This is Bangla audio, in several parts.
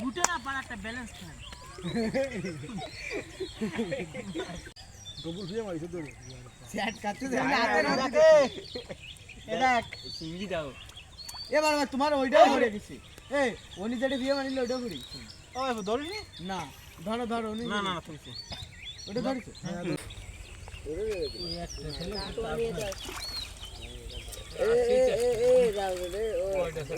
দুটো না পার একটা ব্যালেন্স থাকে ডবল ফিয়ে মারিছে তো স্যাট কাটতে দে হাতে না আয়। এ দেখ। চিংড়ি দাও। এবার তোমার ওইটাও ভরে গেছে এই উনি যেটা বিয়ে মানিল ওইটাও ভরে গেছে ও ধরিনি? না ধরো ধরো উনি না না তুলছি ওটা ধরেছে? এই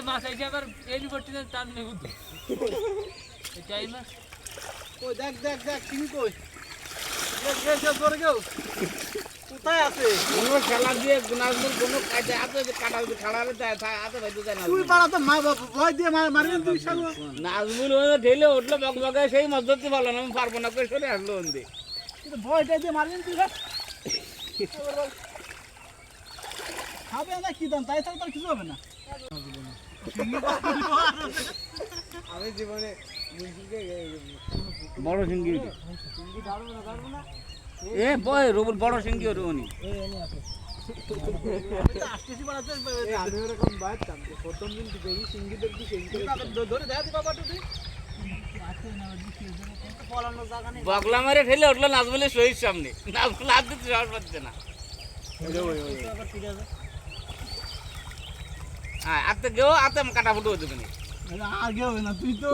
মাছ আইছে আবার এই করতে টান নেই বুঝি এই দেখ দেখ দেখ চিনি কই দেখ দেখ কোথায় আছে? কোনো খেলা দিয়ে গুনাগুন কোনো কাজে আছে যে কাটা যদি খাড়া হলে তা আছে ভাইতো জানা তুই পারা তো মা বাবা ভয় দিয়ে মার তুই সাগু নাজমুল ওই ঢেলে উঠল বক বকে সেই পারল না আমি পারব না করে সরে আসলো ওন্দে। কিন্তু ভয়টা দিয়ে মারবি তুই খাবে না কি দাম তাই ছাড়া তো আর কিছু হবে না। আমি জীবনে বড় সিঙ্গি সিঙ্গি ওর উনি আসতেছি বাড়াতে এই আমি ওরকম বাড়তাম যে প্রথম দিন দেখি সিঙ্গি দেখি সিঙ্গি ধরে দেখা দিবা বাটু তুই পলানোর জায়গা নেই বগলা মারে ঠেলে উঠল নাজমুলের শহীদ সামনে। নাজমুল হাত দিতে সাহস পাচ্ছে না। হ্যাঁ আতে গেও আতে কাটা ফুটো আগে হবে না, তুই তো